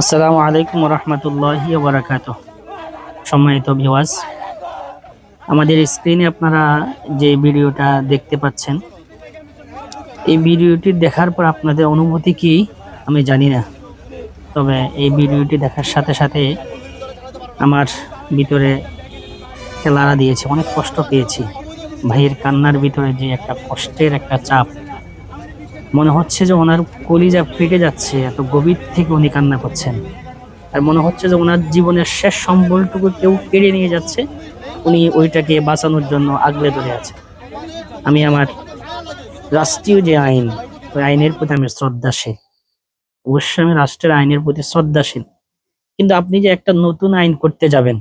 আসসালামু আলাইকুম রহমতুল্লাহি বারাকাত সম্মানিত ভিওয়াজ আমাদের স্ক্রিনে আপনারা যে ভিডিওটা দেখতে পাচ্ছেন, এই ভিডিওটি দেখার পর আপনাদের অনুভূতি কি আমি জানি না। তবে এই ভিডিওটি দেখার সাথে সাথে আমার ভিতরে খেলারা দিয়েছে, অনেক কষ্ট পেয়েছি। ভাইয়ের কান্নার ভিতরে যে একটা কষ্টের একটা চাপ মনে হচ্ছে যে ওনার কলিজা ফেটে যাচ্ছে, এত গভীর থেকে উনি কান্না করছেন। আর মনে হচ্ছে যে ওনার জীবনের শেষ সম্বলটুকু কেউ কেড়ে নিয়ে যাচ্ছে, উনি ওইটাকে বাঁচানোর জন্য আগলে ধরে আছে। আমি আমার রাষ্ট্রীয় যে আইন, ওই আইনের প্রতি আমি শ্রদ্ধাশীল। অবশ্যই আমি রাষ্ট্রের আইনের প্রতি শ্রদ্ধাশীল। কিন্তু আপনি যে একটা নতুন আইন করতে যাবেন,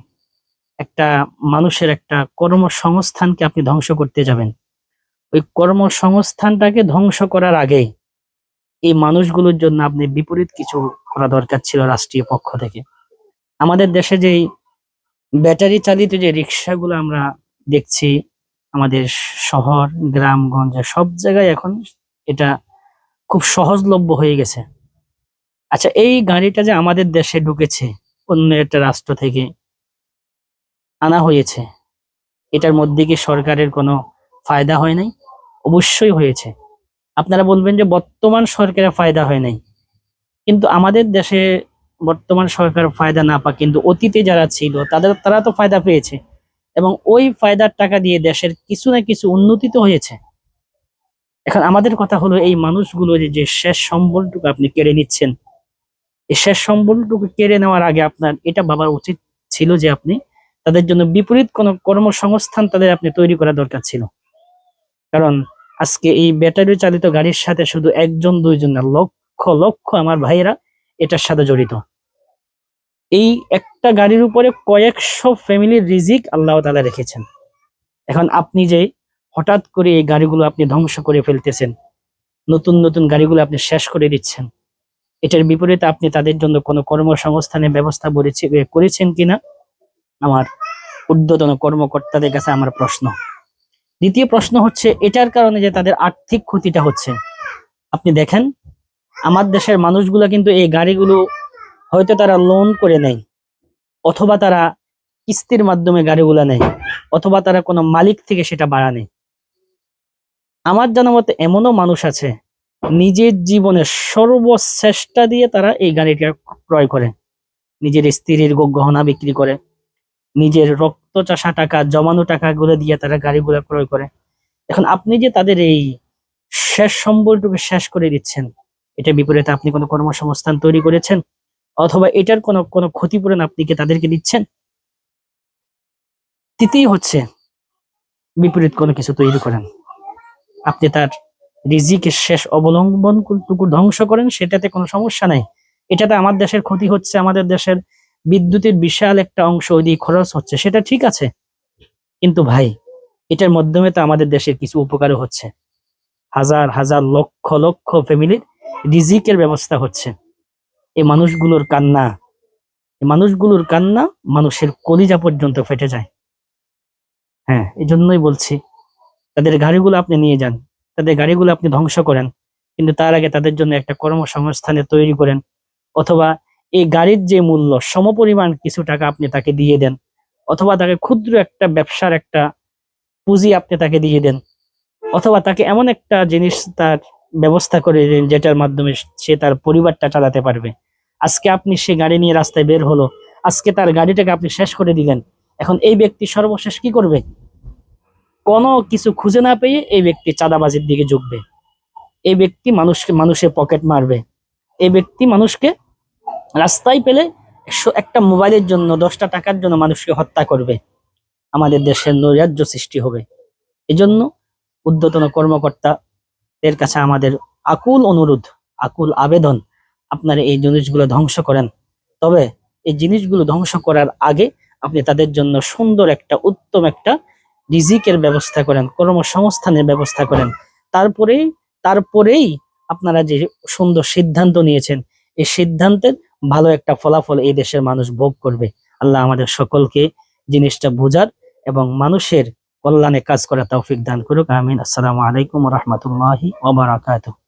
একটা মানুষের একটা কর্মসংস্থানকে আপনি ধ্বংস করতে যাবেন ওই কর্মসংস্থানটাকে ধ্বংস করার আগেই এই মানুষগুলোর জন্য আপনি বিপরীত কিছু করা দরকার ছিল রাষ্ট্রীয় পক্ষ থেকে। আমাদের দেশে যে ব্যাটারি চালিত যে রিক্সাগুলো আমরা দেখছি, আমাদের শহর, গ্রামগঞ্জে, সব জায়গায় এখন এটা খুব সহজলভ্য হয়ে গেছে। আচ্ছা এই গাড়িটা যে আমাদের দেশে ঢুকেছে, অন্য একটা রাষ্ট্র থেকে আনা হয়েছে, এটার মধ্যে কি সরকারের কোনো ফায়দা হয় নাই? অবশ্যই হয়েছে। আপনারা বলবেন যে বর্তমান সরকারের ফায়দা হয় নাই। কিন্তু আমাদের দেশে বর্তমান সরকার ফায়দা না পাক, কিন্তু অতীতে যারা ছিল, তাদের, তারা তো ফায়দা পেয়েছে। এবং ওই ফায়দার টাকা দিয়ে দেশের কিছু না কিছু উন্নতি তো হয়েছে। এখন আমাদের কথা হলো এই মানুষগুলো যে শেষ সম্বলটুকু আপনি কেড়ে নিচ্ছেন, এই শেষ সম্বলটুকু কেড়ে নেওয়ার আগে আপনার এটা ভাবার উচিত ছিল যে আপনি তাদের জন্য বিপরীত কোনো কর্মসংস্থান তাদের আপনি তৈরি করা দরকার ছিল। কারণ আজকে এই ব্যাটারি চালিত গাড়ির সাথে শুধু একজন, দুইজন লক্ষ লক্ষ আমার ভাইয়েরা এটার সাথে জড়িত। এই একটা গাড়ির উপরে কয়েকশো ফ্যামিলির রিজিক আল্লাহ তালা রেখেছেন। এখন আপনি যে হঠাৎ করে এই গাড়িগুলো আপনি ধ্বংস করে ফেলতেছেন, নতুন নতুন গাড়িগুলো আপনি শেষ করে দিচ্ছেন, এটার বিপরীতে আপনি তাদের জন্য কোনো কর্মসংস্থানের ব্যবস্থা করেছে, করেছেন কিনা? আমার ঊর্ধ্বতন কর্মকর্তাদের কাছে আমার প্রশ্ন। দ্বিতীয় প্রশ্ন হচ্ছে, এটার কারণে যে তাদের আর্থিক ক্ষতিটা হচ্ছে। আপনি দেখেন, আমার দেশের মানুষগুলো কিন্তু এই গাড়িগুলো হয়তো তারা লোন করে নেয়, অথবা তারা কিস্তির মাধ্যমে গাড়িগুলো নেয়, অথবা তারা কোনো মালিক থেকে সেটা ভাড়া নেয়। আমার জানা মতে এমনও মানুষ আছে, নিজের জীবনের সর্বশ্রেষ্ঠা দিয়ে তারা এই গাড়িটা ক্রয় করে। নিজের স্ত্রীর গহনা বিক্রি করে নিজের রক্ত চাষা টাকা, জমানো টাকাগুলো দিয়ে তারা গাড়িগুলো ক্রয় করে। এখন আপনি যে তাদের এই শেষ সম্বলটুকু শেষ করে দিচ্ছেন, এটা বিপরীতে আপনি কোনো কর্মসংস্থান তৈরি করেছেন? অথবা এটার কোনো কোনো ক্ষতিপূরণ আপনি কি তাদেরকে দিচ্ছেন? তৃতীয় হচ্ছে বিপরীত কোনো কিছু তৈরি করেন। আপনি তার রিজিকের শেষ অবলম্বন টুকু ধ্বংস করেন, সেটাতে কোনো সমস্যা নাই। এটাতে আমার দেশের ক্ষতি হচ্ছে, আমাদের দেশের বিদ্যুতের বিশাল একটা অংশ ওইদিকে খরচ হচ্ছে, সেটা ঠিক আছে। কিন্তু ভাই, এটার মাধ্যমে তো আমাদের দেশের কিছু উপকারও হচ্ছে। হাজার হাজার লক্ষ লক্ষ ফ্যামিলির রিজিকের ব্যবস্থা হচ্ছে। এই মানুষগুলোর কান্না, এই মানুষগুলোর কান্না মানুষের কলিজা পর্যন্ত ফেটে যায়। হ্যাঁ এই জন্যই বলছি, তাদের গাড়িগুলো আপনি নিয়ে যান, তাদের গাড়িগুলো আপনি ধ্বংস করেন, কিন্তু তার আগে তাদের জন্য একটা কর্মসংস্থানে তৈরি করেন, অথবা এই গাড়ির যে মূল্য, সমপরিমাণ কিছু টাকা আপনি তাকে দিয়ে দেন, অথবা তাকে ক্ষুদ্র একটা ব্যবসার একটা পুঁজি আপনি তাকে দিয়ে দেন, অথবা তাকে এমন একটা জিনিস তার ব্যবস্থা করে দেন যেটার মাধ্যমে সে তার পরিবারটা চালাতে পারবে। আজকে আপনি সে গাড়ি নিয়ে রাস্তায় বের হলো, আজকে তার গাড়িটাকে আপনি শেষ করে দিলেন, এখন এই ব্যক্তি সর্বশেষ কি করবে? কোনো কিছু খুঁজে না পেয়ে এই ব্যক্তি চাঁদাবাজির দিকে ঝুঁকবে। এই ব্যক্তি মানুষকে, মানুষের পকেট মারবে। এই ব্যক্তি মানুষকে রাস্তায় পেলে একশো- একটা মোবাইলের জন্য, দশটা টাকার জন্য মানুষকে হত্যা করবে। আমাদের দেশের নৈরাজ্য সৃষ্টি হবে। এজন্য কর্মকর্তা এর কাছে আমাদের আকুল অনুরোধ, আকুল আবেদন, আপনারা এই জিনিসগুলো ধ্বংস করেন। তবে এই জিনিসগুলো ধ্বংস করার আগে আপনি তাদের জন্য সুন্দর একটা, উত্তম একটা রিজিকের ব্যবস্থা করেন, কর্মসংস্থানের ব্যবস্থা করেন। তারপরে তারপরেই আপনারা যে সুন্দর সিদ্ধান্ত নিয়েছেন এই সিদ্ধান্তের ভালো একটা ফলাফল এই দেশের মানুষ ভোগ করবে। আল্লাহ আমাদের সকলকে জিনিসটা বোঝার এবং মানুষের কল্যাণে কাজ করা তৌফিক দান করুক। আমিন। আসসালামু আলাইকুম রহমতুল্লাহি ওবরাকাতুহ